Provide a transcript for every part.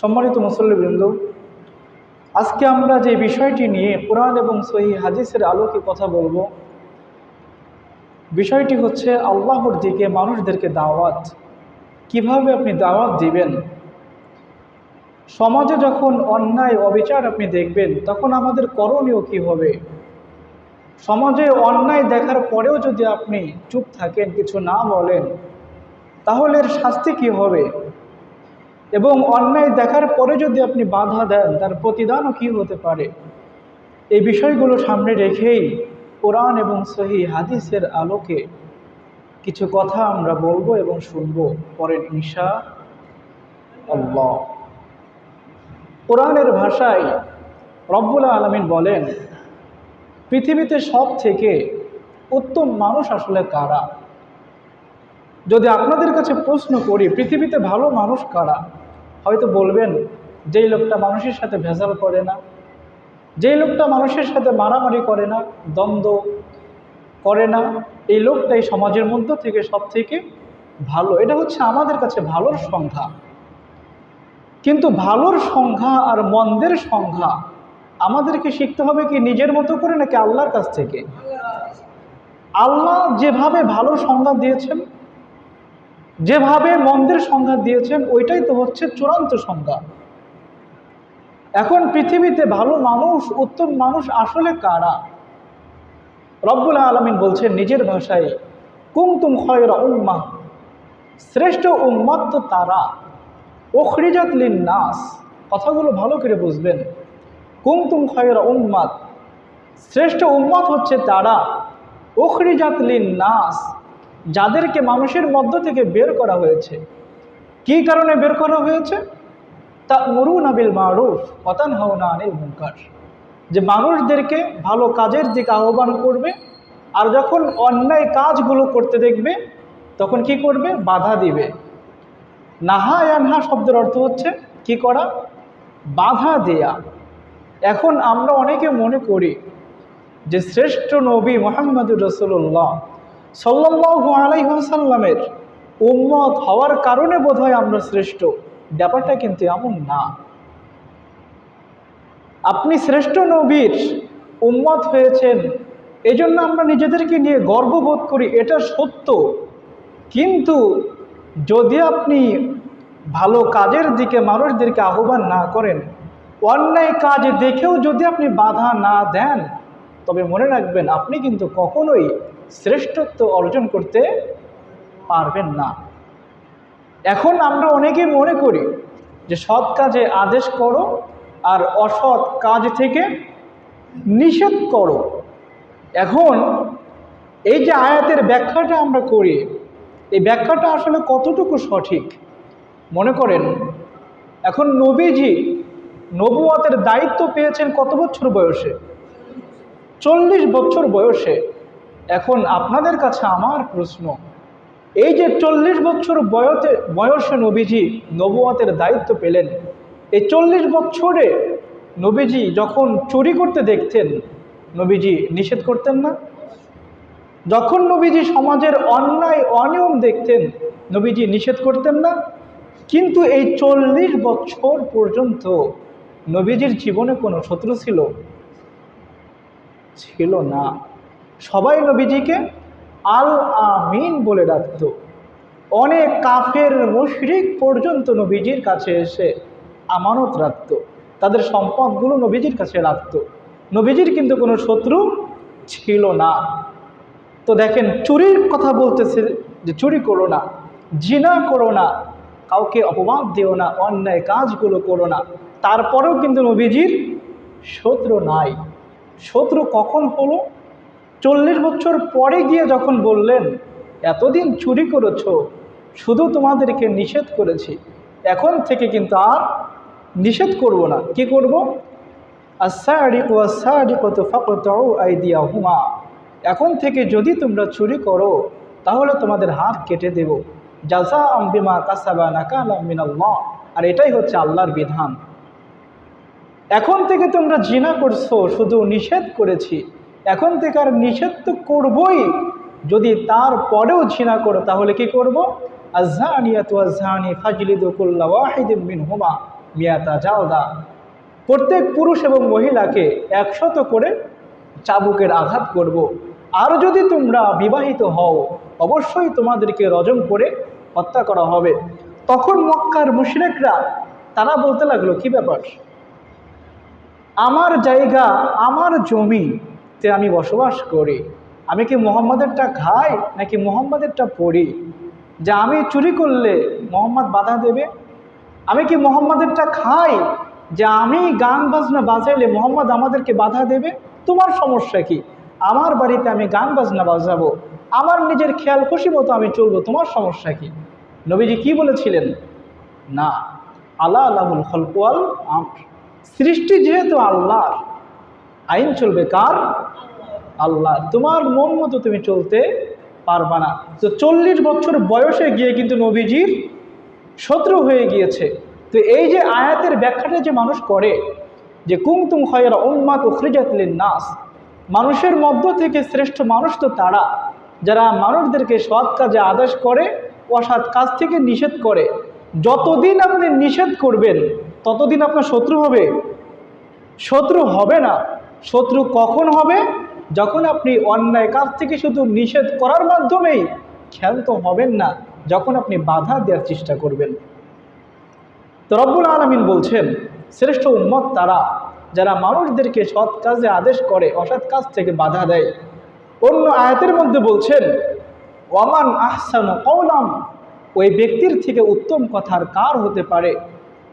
সম্মানিত মুসল্লিবৃন্দ, আজকে আমরা যে বিষয়টি নিয়ে কোরআন এবং সহি হাদিসের আলোকে কথা বলব, বিষয়টি হচ্ছে আল্লাহর দিকে মানুষদেরকে দাওয়াত। কীভাবে আপনি দাওয়াত দিবেন? সমাজে যখন অন্যায়, অবিচার আপনি দেখবেন, তখন আমাদের করণীয় কি হবে? সমাজে অন্যায় দেখার পরেও যদি আপনি চুপ থাকেন, কিছু না বলেন, তাহলে এর শাস্তি কি হবে? এবং অন্যায় দেখার পরে যদি আপনি বাধা দেন, তার প্রতিদানও কি হতে পারে? এই বিষয়গুলো সামনে রেখেই কোরআন এবং সহি হাদিসের আলোকে কিছু কথা আমরা বলব এবং শুনব। পরের নিশা আল্লাহ। কোরআনের ভাষায় রব্বুল আলমিন বলেন, পৃথিবীতে সব থেকে উত্তম মানুষ আসলে কারা? যদি আপনাদের কাছে প্রশ্ন করি, পৃথিবীতে ভালো মানুষ কারা? হয়তো বলবেন, যেই লোকটা মানুষের সাথে ভেজাল করে না, যেই লোকটা মানুষের সাথে মারামারি করে না, দ্বন্দ্ব করে না, এই লোকটাই সমাজের মধ্য থেকে সব থেকে ভালো। এটা হচ্ছে আমাদের কাছে ভালোর সংখ্যা কিন্তু ভালোর সংখ্যা আর মন্দের সংখ্যা আমাদেরকে শিখতে হবে কি নিজের মতো করে নাকি আল্লাহর কাছ থেকে? আল্লাহ যেভাবে ভালো সংজ্ঞা দিয়েছেন যেভাবে মন্দের সংজ্ঞা দিয়েছেন, ওইটাই তো হচ্ছে চূড়ান্ত সংজ্ঞা। এখন পৃথিবীতে ভালো মানুষ, উত্তম মানুষ আসলে কারা? রব্বুল আলমিন বলছেন, নিজের ভাষায় কুমতুম খয়রা উম্মা শ্রেষ্ঠ উম্মাত তো তারা। ওখরিজাত লিন নাস কথাগুলো ভালো করে বুঝবেন। কুমতুম খয়রা উম্মাত শ্রেষ্ঠ উম্মাত হচ্ছে তারা। ওখরিজাত লিন নাস যাদেরকে মানুষের মধ্য থেকে বের করা হয়েছে। কি কারণে বের করা হয়েছে? তা মরুন আবিল মারুফ অতান হাওনা আনিল মুনকার। যে মানুষদেরকে ভালো কাজের দিকে আহ্বান করবে আর যখন অন্যায় কাজগুলো করতে দেখবে, তখন কি করবে? বাধা দিবে। নাহা ইয়ানহা শব্দের অর্থ হচ্ছে কি করা? বাধা দেয়া। এখন আমরা অনেকে মনে করি যে শ্রেষ্ঠ নবী মোহাম্মদুর রসুল্লাহ সাল্লাহ আলাইসাল্লামের উম্মত হওয়ার কারণে বোধহয় আমরা শ্রেষ্ঠ। ব্যাপারটা কিন্তু এমন না। আপনি শ্রেষ্ঠ নবীর উম্মত হয়েছেন এই জন্য আমরা নিজেদেরকে নিয়ে গর্ববোধ করি, এটা সত্য। কিন্তু যদি আপনি ভালো কাজের দিকে মানুষদেরকে আহ্বান না করেন, অন্যায় কাজ দেখেও যদি আপনি বাধা না দেন, তবে মনে রাখবেন, আপনি কিন্তু কখনোই শ্রেষ্ঠত্ব অর্জন করতে পারবেন না। এখন আমরা অনেকেই মনে করি যে সৎ কাজে আদেশ করো আর অসৎ কাজ থেকে নিষেধ করো। এখন এই যে আয়াতের ব্যাখ্যাটা আমরা করি, এই ব্যাখ্যাটা আসলে কতটুকু সঠিক? মনে করেন, এখন নবীজি নবুয়াতের দায়িত্ব পেয়েছেন কত বছর বয়সে? চল্লিশ বছর বয়সে। এখন আপনাদের কাছে আমার প্রশ্ন, এই যে চল্লিশ বছর বয়সে বয়সে নবীজি নবুয়াতের দায়িত্ব পেলেন, এই চল্লিশ বছরে নবীজি যখন চুরি করতে দেখতেন, নবীজি নিষেধ করতেন না? যখন নবীজি সমাজের অন্যায়, অনিয়ম দেখতেন, নবীজি নিষেধ করতেন না? কিন্তু এই চল্লিশ বছর পর্যন্ত নবীজির জীবনে কোনো শত্রু ছিল? ছিল না। সবাই নবীজিকে আল আমিন বলে ডাকত। অনেক কাফের মুশরিক পর্যন্ত নবীজির কাছে এসে আমানত রাখত। তাদের সম্পদগুলো নবীজির কাছে রাখত। নবীজির কিন্তু কোনো শত্রু ছিল না। তো দেখেন, চুরির কথা বলতেছে যে চুরি করো না, জিনা করো না, কাউকে অপবাদ দিও না, অন্যায় কাজগুলো করো না। তারপরেও কিন্তু নবীজির শত্রু নাই। শত্রু কখন হলো? চল্লিশ বছর পরে গিয়ে যখন বললেন, এতদিন চুরি করেছ, শুধু তোমাদেরকে নিষেধ করেছি, এখন থেকে কিন্তু আর নিষেধ করব না। কি করব? হুমা এখন থেকে যদি তোমরা চুরি করো, তাহলে তোমাদের হাত কেটে দেব। জাজা আম্বিমা কাসাবা নাকালা মিনাল্লাহ। আর এটাই হচ্ছে আল্লাহর বিধান। এখন থেকে তোমরা জিনা করছ, শুধু নিষেধ করেছি। এখন থেকে আর নিষেধ তো করবই। যদি তার পরেও জিনা করো, তাহলে কি করব? আজহানি ফাজলিদুকুল্লা মিয়াতা জালদা। প্রত্যেক পুরুষ এবং মহিলাকে একশত করে চাবুকের আঘাত করব। আর যদি তোমরা বিবাহিত হও, অবশ্যই তোমাদেরকে রজম করে হত্যা করা হবে। তখন মক্কার মুশরেকরা, তারা বলতে লাগল, কি ব্যাপার? আমার জায়গা, আমার জমিতে আমি বসবাস করি। আমি কি মোহাম্মদেরটা খাই নাকি মোহাম্মদেরটা পড়ি? যে আমি চুরি করলে মোহাম্মদ বাধা দেবে? আমি কি মোহাম্মদেরটা খাই? যে আমি গান বাজনা বাজাইলে মোহাম্মদ আমাদেরকে বাধা দেবে? তোমার সমস্যা কি? আমার বাড়িতে আমি গান বাজনা বাজাবো। আমার নিজের খেয়াল খুশি মতো আমি চলবো। তোমার সমস্যা কি? নবীজি কি বলেছিলেন? না। আল্লাহ আল্লাহুল খলকুয়াল আমর। সৃষ্টি যেহেতু আল্লাহর আইন চলবে কার? আল্লাহ। তোমার মন মতো তুমি চলতে পারবা না। তো চল্লিশ বছর বয়সে গিয়ে কিন্তু নবীজির শত্রু হয়ে গিয়েছে। তো এই যে আয়াতের ব্যাখ্যাটা যে মানুষ করে, যে কুমতুম খয়রা উম্মাত উখরিজাতলিন নাস মানুষের মধ্য থেকে শ্রেষ্ঠ মানুষ তো তারা। যারা মানুষদেরকে সৎ কাজে আদেশ করে, অসৎ কাজ থেকে নিষেধ করে। যতদিন আপনি নিষেধ করবেন, ততদিন আপনার শত্রু হবে। শত্রু হবে না। শত্রু কখন হবে? যখন আপনি অন্যায় কাজ থেকে শুধু নিষেধ করার মাধ্যমেই ক্ষান্ত হবেন না, যখন আপনি বাধা দেওয়ার চেষ্টা করবেন। তো রব্বুল আলমিন বলছেন, শ্রেষ্ঠ উম্মত তারা যারা মানুষদেরকে সৎ কাজে আদেশ করে, অসৎ কাজ থেকে বাধা দেয়। অন্য আয়াতের মধ্যে বলছেন, ওয়ামান আহসান কৌলাম ওই ব্যক্তির থেকে উত্তম কথার কার হতে পারে?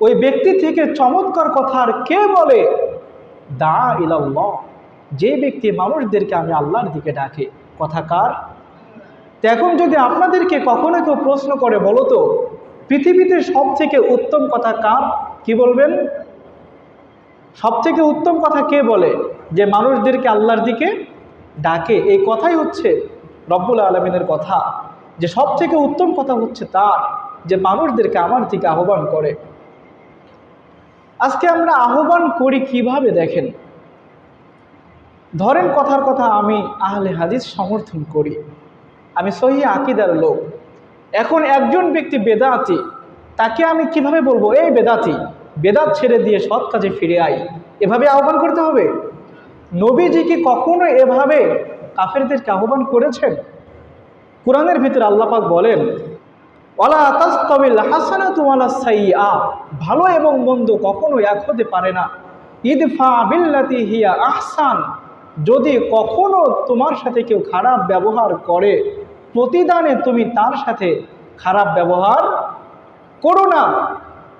ওই ব্যক্তি থেকে চমৎকার কথার কে বলে? দা ইলাল্লাহ। যে ব্যক্তি মানুষদেরকে আমি আল্লাহর দিকে ডাকে, কথা কার? এখন যদি আপনাদেরকে কখনো কেউ প্রশ্ন করে বলো তো, পৃথিবীতে সব থেকে উত্তম কথা কার? কি বলবেন? সব থেকে উত্তম কথা কে বলে যে মানুষদেরকে আল্লাহর দিকে ডাকে? এই কথাই হচ্ছে রব্বুল আলমিনের কথা। যে সব থেকে উত্তম কথা হচ্ছে তার, যে মানুষদেরকে আমার দিকে আহ্বান করে। আজকে আমরা আহ্বান করি কীভাবে দেখেন? ধরেন কথার কথা আমি আহলে হাদিস সমর্থন করি। আমি সহি আকিদার লোক। এখন একজন ব্যক্তি বেদাতি, তাকে আমি কীভাবে বলব, এই বেদাতি, বেদাত ছেড়ে দিয়ে সৎ কাজে ফিরে আই এভাবে আহ্বান করতে হবে। নবীজি কি কখনো এভাবে কাফেরদেরকে আহ্বান করেছেন? কোরআনের ভিতরে আল্লাপাক বলেন ওলা তাস্তবিল হাসানা তুমালা সাইয়া ভালো এবং মন্দ কখনো এক হতে পারে না। ইদফা বিল্লাতি হিয়া আহসান। যদি কখনো তোমার সাথে কেউ খারাপ ব্যবহার করে, প্রতিদানে তুমি তার সাথে খারাপ ব্যবহার করো না।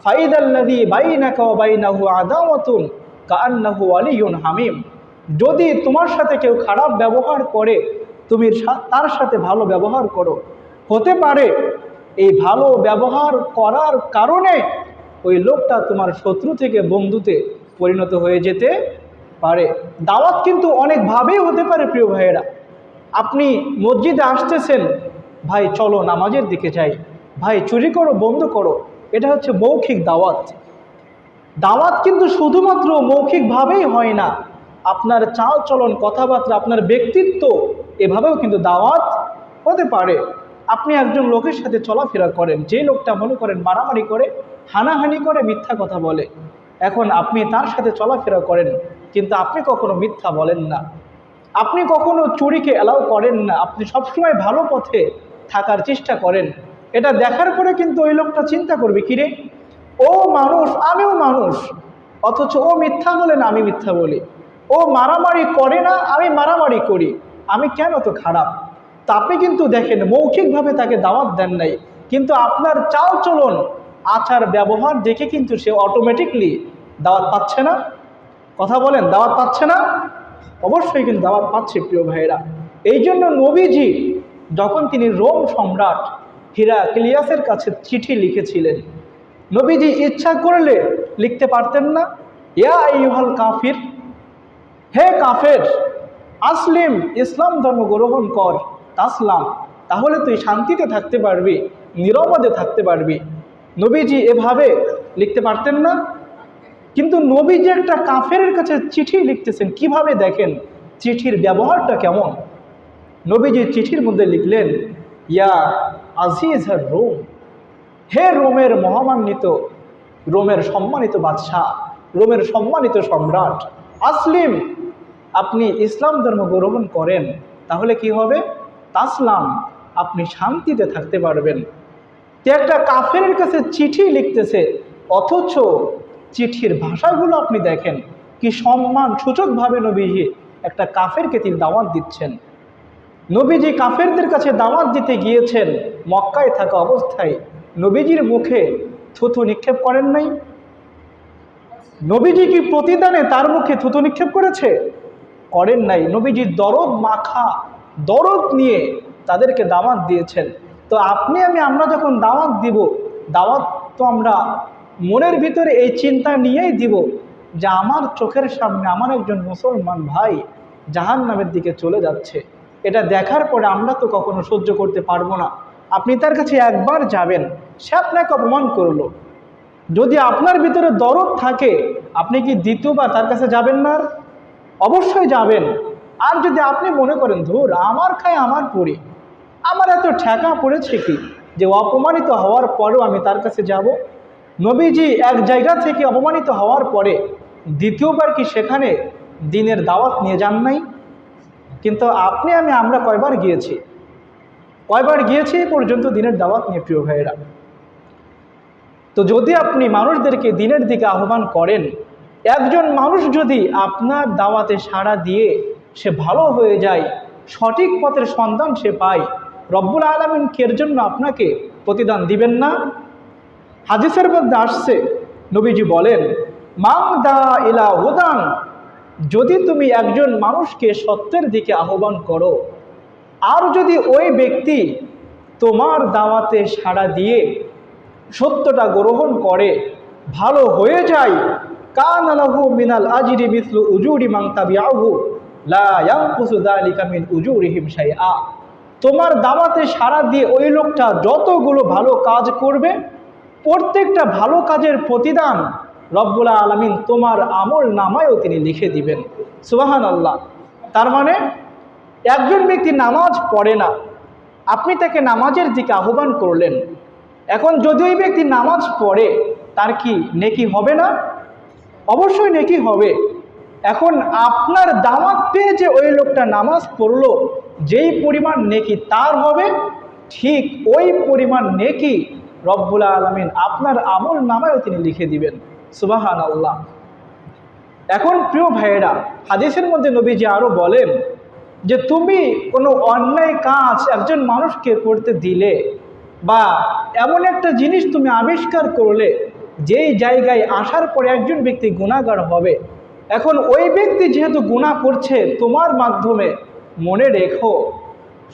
ফাইদাল্লাদি বাইনাকা বাইনাহু আদাওয়াতুন কান্নাহু আলিয়ুন হামিম। যদি তোমার সাথে কেউ খারাপ ব্যবহার করে, তুমি তার সাথে ভালো ব্যবহার করো। হতে পারে এই ভালো ব্যবহার করার কারণে ওই লোকটা তোমার শত্রু থেকে বন্ধুতে পরিণত হয়ে যেতে পারে। দাওয়াত কিন্তু অনেকভাবেই হতে পারে প্রিয় ভাইয়েরা। আপনি মসজিদে আসতেছেন, ভাই, চলো নামাজের দিকে যাই। ভাই, চুরি করো, বন্ধ করো। এটা হচ্ছে মৌখিক দাওয়াত। দাওয়াত কিন্তু শুধুমাত্র মৌখিকভাবেই হয় না। আপনার চাল চলন কথাবার্তা, আপনার ব্যক্তিত্ব, এভাবেও কিন্তু দাওয়াত হতে পারে। আপনি একজন লোকের সাথে চলাফেরা করেন, যে লোকটা মনে করেন মারামারি করে, হানাহানি করে মিথ্যা কথা বলে। এখন আপনি তার সাথে চলাফেরা করেন, কিন্তু আপনি কখনো মিথ্যা বলেন না। আপনি কখনো চুরিকে অ্যালাউ করেন না। আপনি সবসময় ভালো পথে থাকার চেষ্টা করেন। এটা দেখার পরে কিন্তু ওই লোকটা চিন্তা করবে কিরে ও মানুষ, আমিও মানুষ। অথচ ও মিথ্যা বলে না, আমি মিথ্যা বলি। ও মারামারি করে না, আমি মারামারি করি। আমি কেন তো খারাপ? তা আপনি কিন্তু দেখেন, মৌখিকভাবে তাকে দাওয়াত দেন নাই। কিন্তু আপনার চাল চলন, আচার, ব্যবহার দেখে কিন্তু সে অটোমেটিকলি দাওয়াত পাচ্ছে না। কথা বলেন, দাওয়াত পাচ্ছে না? অবশ্যই কিন্তু দাওয়াত পাচ্ছে, প্রিয় ভাইয়েরা। এই জন্য নবীজি যখন তিনি রোম সম্রাট হীরা ক্লিয়াসের কাছে চিঠি লিখেছিলেন, নবীজি ইচ্ছা করলে লিখতে পারতেন না, ইয়া কাফির, হে কাফের, আসলিম ইসলাম ধর্ম গ্রহণ কর। তাসলাম, তাহলে তুই শান্তিতে থাকতে পারবি নিরাপদে থাকতে পারবি। নবীজি এভাবে লিখতে পারতেন না। কিন্তু নবীজি একটা কাফের কাছে চিঠি লিখতেছেন। কীভাবে দেখেন? চিঠির ব্যবহারটা কেমন? নবীজি চিঠির মধ্যে লিখলেন, ইয়া আজিজ আর রোম। হে রোমের মহামান্বিত, রোমের সম্মানিত বাদশাহ, রোমের সম্মানিত সম্রাট, আসলিম, আপনি ইসলাম ধর্ম গ্রহণ করেন, তাহলে কি হবে? তাসলাম, আপনি শান্তিতে থাকতে পারবেন। যে একটা কাফের কাছে চিঠি লিখতেছে, অথচ চিঠির ভাষাগুলো আপনি দেখেন, কি সম্মান সূচকভাবে নবীজি একটা কাফেরকে তিনি দাওয়াত দিচ্ছেন। নবীজি কাফেরদের কাছে দাওয়াত দিতে গিয়েছেন, মক্কায় থাকা অবস্থায়। নবীজির মুখে থুথু নিক্ষেপ করেন নাই। নবীজি কি প্রতিদানে তার মুখে থুতু নিক্ষেপ করেছে? করেন নাই। নবীজির দরদ মাখা দরদ নিয়ে তাদেরকে দাওয়াত দিয়েছেন। তো আপনি আমি, আমরা যখন দাওয়াত দিব, দাওয়াত তো আমরা মনের ভিতরে এই চিন্তা নিয়েই দিব যে আমার চোখের সামনে আমার একজন মুসলমান ভাই জাহান নামের দিকে চলে যাচ্ছে। এটা দেখার পরে আমরা তো কখনো সহ্য করতে পারব না। আপনি তার কাছে একবার যাবেন, সে আপনাকে অপমান করল। যদি আপনার ভিতরে দরদ থাকে, আপনি কি দ্বিতীয়বার তার কাছে যাবেন না অবশ্যই যাবেন। আর যদি আপনি মনে করেন, ধুর, আমার খায় আমার পড়ি আমার এত ঠেকা পড়েছে কি যে অপমানিত হওয়ার পরেও আমি তার কাছে যাব? নবীজি এক জায়গা থেকে অপমানিত হওয়ার পরে দ্বিতীয়বার কি সেখানে দিনের দাওয়াত নিয়ে যান নাই? কিন্তু আপনি আমি, আমরা কয়বার গিয়েছি? কয়বার গিয়েছি পর্যন্ত দিনের দাওয়াত নিয়ে, প্রিয় ভাইয়েরা? তো যদি আপনি মানুষদেরকে দিনের দিকে আহ্বান করেন, একজন মানুষ যদি আপনার দাওয়াতে সাড়া দিয়ে সে ভালো হয়ে যায়, সঠিক পথের সন্ধান সে পায়। রব্বুল আলমিন কের জন্য আপনাকে প্রতিদান দিবেন না? হাদিসের মধ্যে আসছে, নবীজি বলেন মাং দা ইলা হুদান যদি তুমি একজন মানুষকে সত্যের দিকে আহ্বান করো, আর যদি ওই ব্যক্তি তোমার দাওয়াতে সাড়া দিয়ে সত্যটা গ্রহণ করে, ভালো হয়ে যায়, কান আলাহু মিনাল আজিরি মিসলু উজুরি মাংতাবিয়াহু লা তোমার দাওয়াতে সারা দিয়ে ওই লোকটা যতগুলো ভালো কাজ করবে, প্রত্যেকটা ভালো কাজের প্রতিদান রব্বুল আলমিন তোমার আমল নামায়ও তিনি লিখে দিবেন। সুবাহান আল্লাহ তার মানে একজন ব্যক্তি নামাজ পড়ে না, আপনি তাকে নামাজের দিকে আহ্বান করলেন। এখন যদি ওই ব্যক্তি নামাজ পড়ে, তার কি নেকি হবে না? অবশ্যই নেকি হবে। এখন আপনার দামাত পেয়ে যে ওই লোকটা নামাজ পড়ল, যেই পরিমাণ নেকি তার হবে, ঠিক ওই পরিমাণ নেকি রব্বুল আলমিন আপনার আমল নামায়ও তিনি লিখে দিবেন। সুবাহান আল্লাহ এখন প্রিয় ভাইয়েরা, হাদিসের মধ্যে নবীজি আরও বলেন যে, তুমি কোনো অন্যায় কাজ একজন মানুষকে করতে দিলে বা এমন একটা জিনিস তুমি আবিষ্কার করলে, যেই জায়গায় আসার পরে একজন ব্যক্তি গুণাগার হবে এখন ওই ব্যক্তি যেহেতু গুণা করছে, তোমার মাধ্যমে মনে রেখো,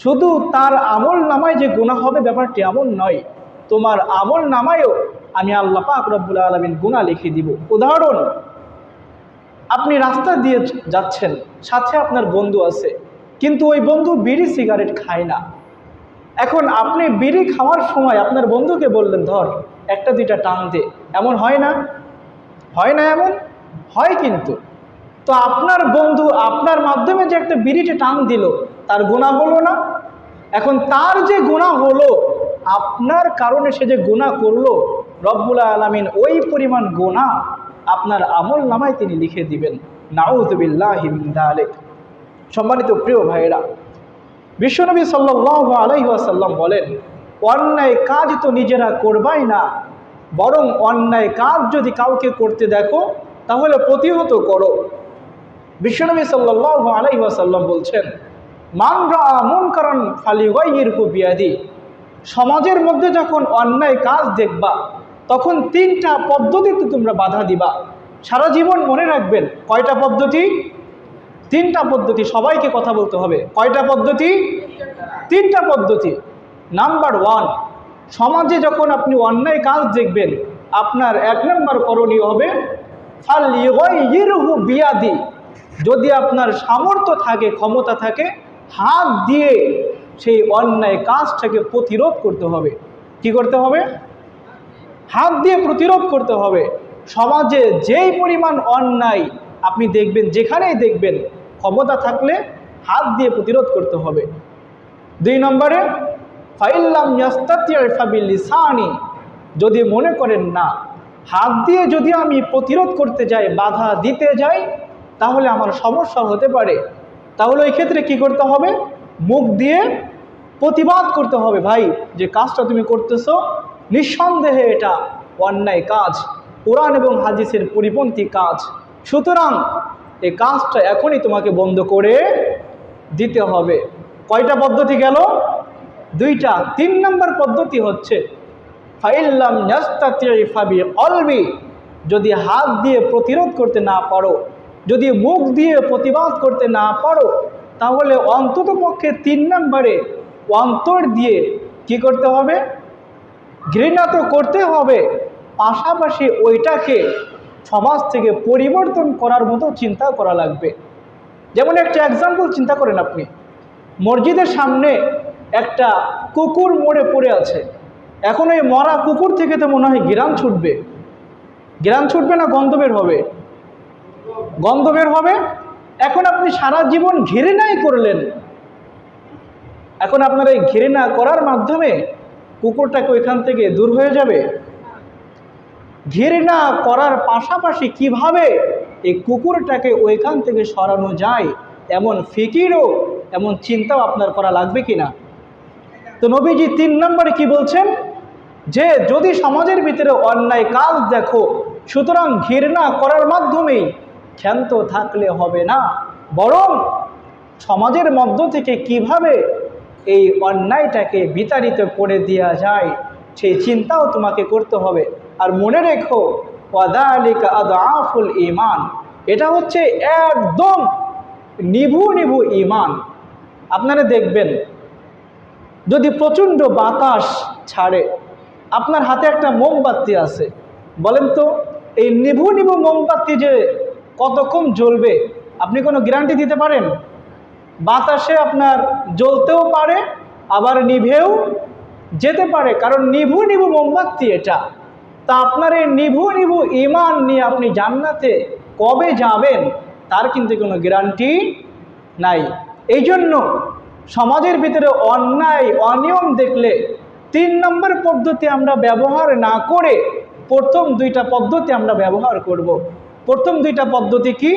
শুধু তার আমল নামায় যে গুণা হবে ব্যাপারটি এমন নয়, তোমার আমল নামায়ও আমি আল্লাহ পাক রব্বুল আলমিন গুণা লিখে দিব। উদাহরণ, আপনি রাস্তা দিয়ে যাচ্ছেন, সাথে আপনার বন্ধু আছে, কিন্তু ওই বন্ধু বিড়ি সিগারেট খায় না। এখন আপনি বিড়ি খাওয়ার সময় আপনার বন্ধুকে বললেন, ধর, একটা দুইটা টান দে। এমন হয় না? হয় না এমন? হয় কিন্তু। তো আপনার বন্ধু আপনার মাধ্যমে যে একটা বিড়িতে টান দিল, তার গুণা হলো না? এখন তার যে গুণা হলো, আপনার কারণে সে যে গুণা করল, রব্বুল আলমিন ওই পরিমাণ গুণা আপনার আমল নামায় তিনি লিখে দিবেন। নাউজবিল্লাহ আলেক সম্মানিত প্রিয় ভাইয়েরা, বিশ্বনবী সাল্লাহ আলাইসাল্লাম বলেন, অন্যায় কাজ তো নিজেরা করবাই না, বরং অন্যায় কাজ যদি কাউকে করতে দেখো, তাহলে প্রতিহত করো। বিশ্বনবী সাল্লাহ আলাইসাল্লাম বলছেন মানরা মন কারণ ফালিগাইয়ের বিয়াদি। সমাজের মধ্যে যখন অন্যায় কাজ দেখবা, তখন তিনটা পদ্ধতিতে তোমরা বাধা দিবা। সারা জীবন মনে রাখবেন, কয়টা পদ্ধতি? তিনটা পদ্ধতি, সবাইকে কথা বলতে হবে। কয়টা পদ্ধতি? তিনটা পদ্ধতি। নাম্বার ওয়ান, সমাজে যখন আপনি অন্যায় কাজ দেখবেন, আপনার এক নম্বর করণীয় হবে ফালিহু বিয়াদি। যদি আপনার সামর্থ্য থাকে, ক্ষমতা থাকে, হাত দিয়ে সেই অন্যায় কাজটাকে প্রতিরোধ করতে হবে। কি করতে হবে? হাত দিয়ে প্রতিরোধ করতে হবে। সমাজে যেই পরিমাণ অন্যায় আপনি দেখবেন, যেখানেই দেখবেন, ক্ষমতা থাকলে হাত দিয়ে প্রতিরোধ করতে হবে। দুই নম্বরে ফাইল্লাম ইয়াস্তাতিয়ানি যদি মনে করেন না, হাত দিয়ে যদি আমি প্রতিরোধ করতে যাই, বাধা দিতে যাই তাহলে আমার সমস্যা হতে পারে। তাহলে ওই ক্ষেত্রে কি করতে হবে? মুখ দিয়ে প্রতিবাদ করতে হবে, ভাই, যে কাজটা তুমি করতেছো, নিঃসন্দেহে এটা অন্যায় কাজ। কোরআন এবং হাদিসের পরিপন্থী কাজ। সুতরাং এই কাজটা এখনই তোমাকে বন্ধ করে দিতে হবে। কয়টা পদ্ধতি গেল? দুইটা। তিন নম্বর পদ্ধতি হচ্ছে, ফাইল্লাম যদি হাত দিয়ে প্রতিরোধ করতে না পারো যদি মুখ দিয়ে প্রতিবাদ করতে না পারো, তাহলে অন্তত পক্ষে তিন নম্বরে অন্তর দিয়ে কি করতে হবে? ঘৃণা তো করতে হবে। পাশাপাশি ওইটাকে সমাজ থেকে পরিবর্তন করার মতো চিন্তা করা লাগবে। যেমন একটা এক্সাম্পল চিন্তা করেন আপনি। মসজিদের সামনে একটা কুকুর মরে পড়ে আছে। এখন ওই মরা কুকুর থেকে তো মনে হয় গ্রাম ছুটবে। গ্রাম ছুটবে না, গন্ধ বের হবে। গন্ধ বের হবে। এখন আপনি সারা জীবন ঘৃণাই করলেন। এখন আপনার এই ঘেরে না করার মাধ্যমে কুকুরটাকে ওইখান থেকে দূর হয়ে যাবে। ঘেরে না করার পাশাপাশি কীভাবে এই কুকুরটাকে ওইখান থেকে সরানো যায়, এমন ফিকিরও, এমন চিন্তাও আপনার করা লাগবে কি না তো নবীজি তিন নম্বরে কি বলছেন? যে যদি সমাজের ভিতরে অন্যায় কাজ দেখো, সুতরাং ঘৃণা করার মাধ্যমেই ক্ষান্ত থাকলে হবে না। বরং সমাজের মধ্য থেকে কীভাবে এই অন্যায়টাকে বিতাড়িত করে দেওয়া যায়, সেই চিন্তাও তোমাকে করতে হবে। আর মনে রেখো, ওয়াদালিকা আদাফুল ইমান এটা হচ্ছে একদম নিভু নিভু ইমান আপনারা দেখবেন, যদি প্রচণ্ড বাতাস ছাড়ে, আপনার হাতে একটা মোমবাতি আছে। বলেন তো, এই নিভু নিভু মোমবাতি যে কতক্ষণ জ্বলবে? আপনি কোনো গ্যারান্টি দিতে পারেন? বাতাসে আপনার জ্বলতেও পারে, আবার নিভেও যেতে পারে। কারণ নিভু নিভু মোমবাতি এটা। তা আপনার এই নিভু নিভু ইমান নিয়ে আপনি জান্নাতে কবে যাবেন, তার কিন্তু কোনো গ্যারান্টি নাই। এই জন্য সমাজের ভিতরে অন্যায়, অনিয়ম দেখলে তিন নম্বর পদ্ধতি আমরা ব্যবহার না করে প্রথম দুইটা পদ্ধতি আমরা ব্যবহার করব। প্রথম দুইটা পদ্ধতি কি?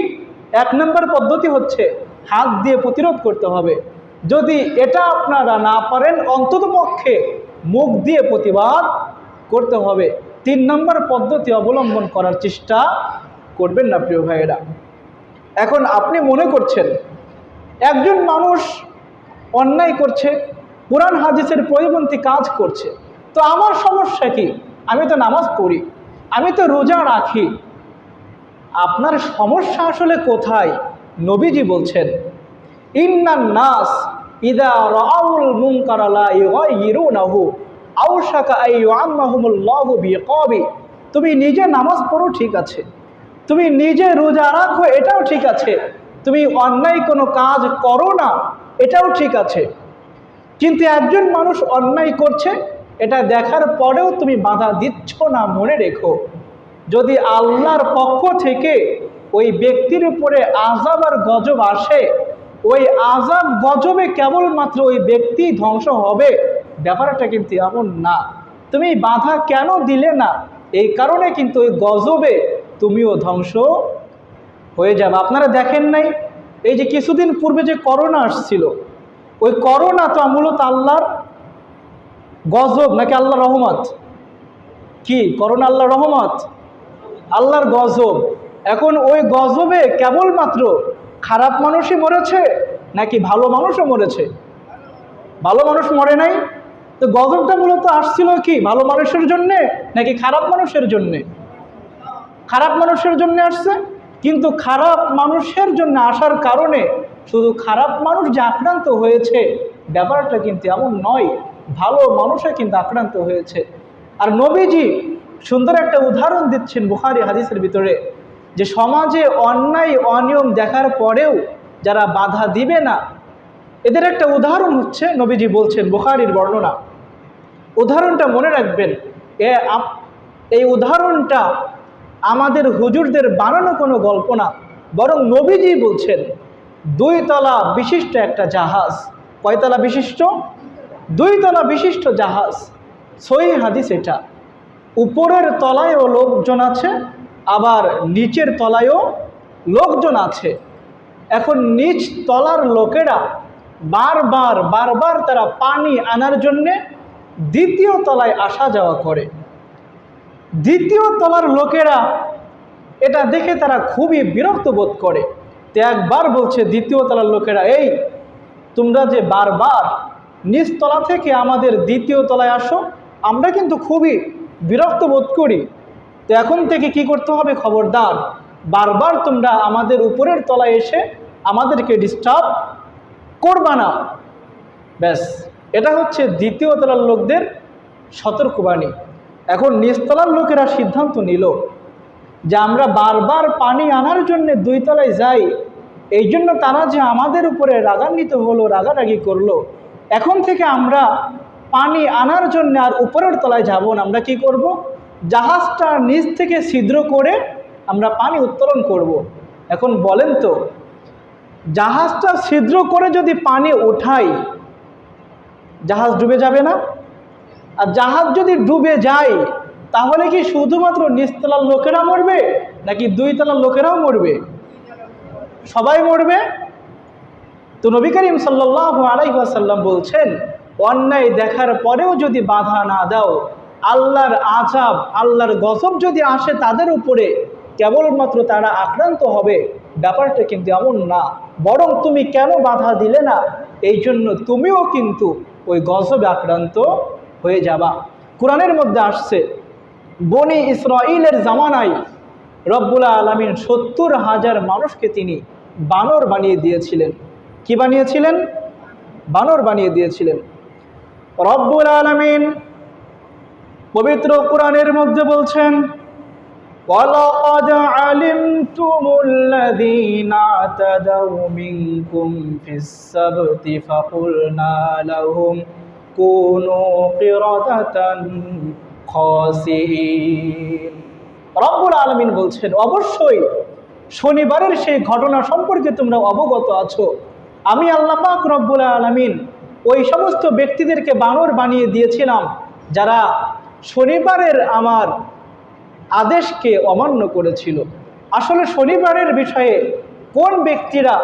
এক নম্বর পদ্ধতি হচ্ছে হাত দিয়ে প্রতিরোধ করতে হবে। যদি এটা আপনারা না পারেন অন্তত পক্ষে মুখ দিয়ে প্রতিবাদ করতে হবে। তিন নম্বর পদ্ধতি অবলম্বন করার চেষ্টা করবেন না, প্রিয় ভাইয়েরা। এখন আপনি মনে করছেন, একজন মানুষ অন্যায় করছে, কোরআন, হাদিসের পরিপন্থী কাজ করছে। তো আমার সমস্যা কি? আমি তো নামাজ পড়ি, আমি তো রোজা রাখি। আপনার সমস্যা আসলে কোথায়? নবীজি বলছেন, ইন্নান নাস ইদা রাউল মুনকারালা ইউগাইরুনাহু আউশাকা আই ইউআম্মাহুমুল্লাহু বিকাবি তুমি নিজে নামাজ পড়ো ঠিক আছে। তুমি নিজে রোজা রাখো, এটাও ঠিক আছে। তুমি অন্যায় কোনো কাজ করো না, এটাও ঠিক আছে। কিন্তু একজন মানুষ অন্যায় করছে, এটা দেখার পরেও তুমি বাধা দিচ্ছ না, মনে রেখো। যদি আল্লাহর পক্ষ থেকে ওই ব্যক্তির উপরে আজাব আর গজব আসে, ওই আজাব গজবে কেবলমাত্র ওই ব্যক্তি ধ্বংস হবে? ব্যাপারটা কিন্তু এমন না। তুমি বাধা কেন দিলে না? এই কারণে কিন্তু ওই গজবে তুমিও ধ্বংস হয়ে যাবে। আপনারা দেখেন নাই, এই যে কিছুদিন পূর্বে যে করোনা আসছিল, ওই করোনা তো মূলত আল্লাহর গজব নাকি আল্লাহ রহমত? কি? করোনা আল্লাহ রহমত? আল্লাহর গজব। এখন ওই গজবে কেবলমাত্র খারাপ মানুষই মরেছে নাকি ভালো মানুষও মরেছে? ভালো মানুষ মরে নাই? তো গজবটা মূলত আসছিল কি? ভালো মানুষের জন্যে নাকি খারাপ মানুষের জন্যে? খারাপ মানুষের জন্য আসছে। কিন্তু খারাপ মানুষের জন্য আসার কারণে শুধু খারাপ মানুষ যে আক্রান্ত হয়েছে, ব্যাপারটা কিন্তু এমন নয়। ভালো মানুষও কিন্তু আক্রান্ত হয়েছে। আর নবীজি সুন্দর একটা উদাহরণ দিচ্ছেন বুখারি হাদিসের ভিতরে যে সমাজে অন্যায়, অনিয়ম দেখার পরেও যারা বাধা দিবে না, এদের একটা উদাহরণ হচ্ছে নবীজি বলছেন বুখারির বর্ণনা। উদাহরণটা মনে রাখবেন, এ এই উদাহরণটা আমাদের হুজুরদের বানানো কোনো গল্প না, বরং নবীজি বলছেন, দুই তলা বিশিষ্ট একটা জাহাজ। কয়তলা বিশিষ্ট? দুই তলা বিশিষ্ট জাহাজ। সই হাদিস এটা। উপরের তলায়ও লোকজন আছে, আবার নিচের তলায়ও লোকজন আছে। এখন নিচ তলার লোকেরা বারবার বারবার তারা পানি আনার জন্যে দ্বিতীয় তলায় আসা যাওয়া করে। দ্বিতীয় তলার লোকেরা এটা দেখে তারা খুবই বিরক্ত বোধ করে। তো একবার বলছে দ্বিতীয় তলার লোকেরা, এই, তোমরা যে বারবার নিচতলা থেকে আমাদের দ্বিতীয় তলায় আসো, আমরা কিন্তু খুবই বিরক্ত বোধ করি। তো এখন থেকে কি করতে হবে খবরদার? বারবার তোমরা আমাদের উপরের তলায় এসে আমাদেরকে ডিস্টার্ব করবা না। ব্যাস, এটা হচ্ছে দ্বিতীয় তলার লোকদের সতর্কবাণী। এখন নিচতলার লোকেরা সিদ্ধান্ত নিল যে আমরা বারবার পানি আনার জন্য দুই তলায় যাই। এই জন্য তারা যে আমাদের উপরে রাগান্বিত হলো, রাগারাগি করল। এখন থেকে আমরা পানি আনার জন্য আর উপরের তলায় যাব না। আমরা কি করব? জাহাজটা নিচ থেকে ছিদ্র করে আমরা পানি উত্তোলন করব। এখন বলেন তো, জাহাজটা ছিদ্র করে যদি পানি ওঠাই জাহাজ ডুবে যাবে না? আর জাহাজ যদি ডুবে যায়, তাহলে কি শুধুমাত্র নিচতলার লোকেরা মরবে, নাকি দুই তলার লোকেরাও মরবে? সবাই মরবে? তো নবী করিম সাল্লাহ আলাইসাল্লাম বলছেন অন্যায় দেখার পরেও যদি বাধা না দাও, আল্লাহর আজাব আল্লাহর গজব যদি আসে তাদের উপরে, কেবলমাত্র তারা আক্রান্ত হবে। ব্যাপারটা কিন্তু এমন না। বরং তুমি কেন বাধা দিলে না? এই জন্য তুমিও কিন্তু ওই গজবে আক্রান্ত হয়ে যাবা। কোরআনের মধ্যে আসছে, বনি ইসরাইলের জামানায় রব্বুল্লা আলমিন সত্তর হাজার মানুষকে তিনি বানর বানিয়ে দিয়েছিলেন। কি বানিয়েছিলেন? বানর বানিয়ে দিয়েছিলেন। রব্বুল আলমিন পবিত্র কোরআনের মধ্যে বলছেন وَلَقَدْ عَلِمْتُمُ الَّذِينَ اعْتَدَوْا مِنكُمْ فِي السَّبْتِ فَقُلْنَا لَهُمْ كُونُوا قِرَدَةً خَاسِئِينَ রব্বুল আলমিন বলছেন অবশ্যই শনিবারের সেই ঘটনা সম্পর্কে তোমরা অবগত আছো আমি আল্লাহ পাক রব্বুল আলমিন ওই সমস্ত ব্যক্তিদেরকে বানর বানিয়ে দিয়েছিলাম, যারা শনিবারের আমার আদেশকে অমান্য করেছিল। আসলে শনিবারের বিষয়ে কোন ব্যক্তিরা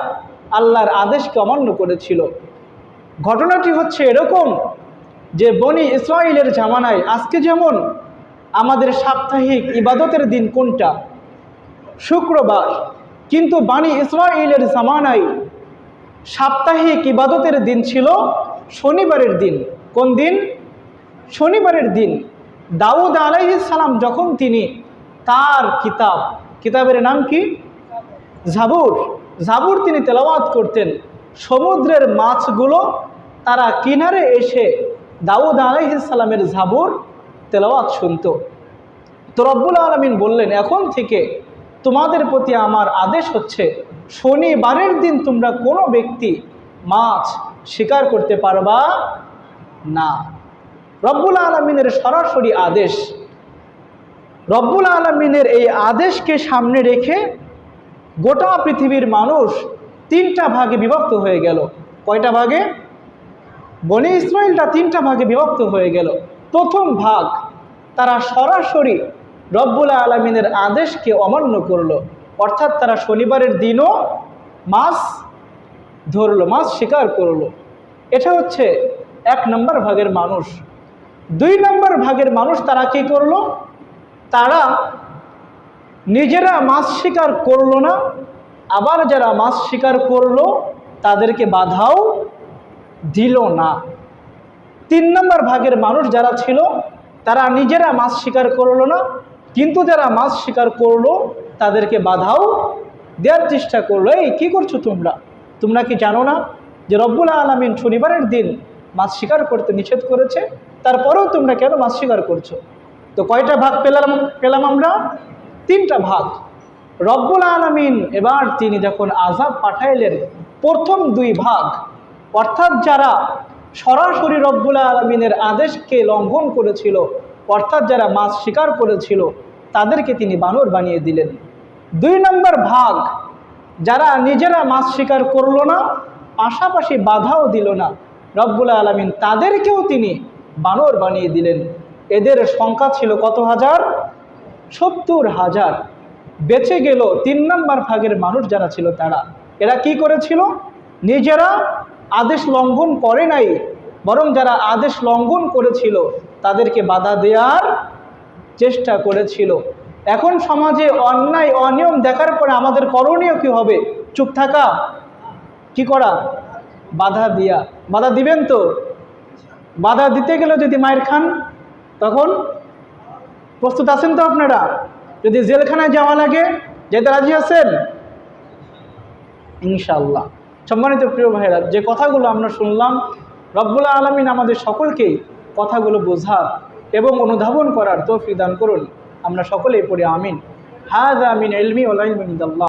আল্লাহর আদেশকে অমান্য করেছিল? ঘটনাটি হচ্ছে এরকম যে বনি ইসরায়েলের জামানায় আজকে যেমন আমাদের সাপ্তাহিক ইবাদতের দিন কোনটা? শুক্রবার। কিন্তু বাণী ইসরায়েলের জামানায় সাপ্তাহিক ইবাদতের দিন ছিল শনিবারের দিন। কোন দিন? শনিবারের দিন। দাউদ আলাইসালাম যখন তিনি তার কিতাব, কিতাবের নাম কি? ঝাবুর ঝাবুর তিনি তেলাওয়াত করতেন। সমুদ্রের মাছগুলো তারা কিনারে এসে দাউদ আলাইসালামের ঝাবুর তেলাওয়াত শুনত। তো রব্বুল আলমিন বললেন, এখন থেকে তোমাদের প্রতি আমার আদেশ হচ্ছে শনিবারের দিন তোমরা কোনো ব্যক্তি মাছ শিকার করতে পারবা না। রব্বুল আলমিনের সরাসরি আদেশ, রব্বুল আলমিনের এই আদেশকে সামনে রেখে গোটা পৃথিবীর মানুষ তিনটা ভাগে বিভক্ত হয়ে গেল। কয়টা ভাগে? বনে ইসরায়েলটা তিনটা ভাগে বিভক্ত হয়ে গেল। প্রথম ভাগ তারা সরাসরি রব্বুল আলমিনের আদেশকে অমান্য করল। অর্থাৎ তারা শনিবারের দিনও মাছ ধরলো, মাছ শিকার করল। এটা হচ্ছে এক নম্বর ভাগের মানুষ। দুই নম্বর ভাগের মানুষ তারা কি করল? তারা নিজেরা মাছ শিকার করল না, আবার যারা মাছ শিকার করল তাদেরকে বাধাও দিল না। তিন নম্বর ভাগের মানুষ যারা ছিল, তারা নিজেরা মাছ শিকার করল না কিন্তু যারা মাছ শিকার করল, তাদেরকে বাধাও দেওয়ার চেষ্টা করল। এই, কী করছ তোমরা? তোমরা কি জানো না যে রব্বুল আলমিন শনিবারের দিন মাছ শিকার করতে নিষেধ করেছে? তারপরেও তোমরা কেন মাছ শিকার করছ? তো কয়টা ভাগ পেলাম পেলাম আমরা? তিনটা ভাগ। রব্বুল আলমিন এবার তিনি যখন আজাব পাঠাইলেন, প্রথম দুই ভাগ, অর্থাৎ যারা সরাসরি রব্বুল আলমিনের আদেশকে লঙ্ঘন করেছিল, অর্থাৎ যারা মাছ শিকার করেছিল তাদেরকে তিনি বানর বানিয়ে দিলেন। দুই নম্বর ভাগ, যারা নিজেরা মাছ শিকার করল না, পাশাপাশি বাধাও দিল না, রব্বুল আলমিন তাদেরকেও তিনি বানর বানিয়ে দিলেন। এদের সংখ্যা ছিল কত হাজার? সত্তর হাজার। বেঁচে গেল তিন নম্বর ভাগের মানুষ যারা ছিল তারা। এরা কি করেছিল? নিজেরা আদেশ লঙ্ঘন করে নাই, বরং যারা আদেশ লঙ্ঘন করেছিল, তাদেরকে বাধা দেওয়ার চেষ্টা করেছিল। এখন সমাজে অন্যায়, অনিয়ম দেখার পরে আমাদের করণীয় কি হবে? চুপ থাকা। কি করা? বাধা দিয়া। বাধা দিবেন তো? বাধা দিতে গেলে যদি মায়ের খান, তখন প্রস্তুত আছেন তো আপনারা? যদি জেলখানায় যাওয়া লাগে, যেতে রাজি আছেন? ইনশাল্লাহ সম্মানিত প্রিয় ভাইরা যে কথাগুলো আমরা শুনলাম, রব্বুল আলমিন আমাদের সকলকেই কথাগুলো বোঝার এবং অনুধাবন করার তৌফিক দান করুন। আমরা সকলেই পড়ি আমিন। হাজ আমিন এলমি ওলাইমিন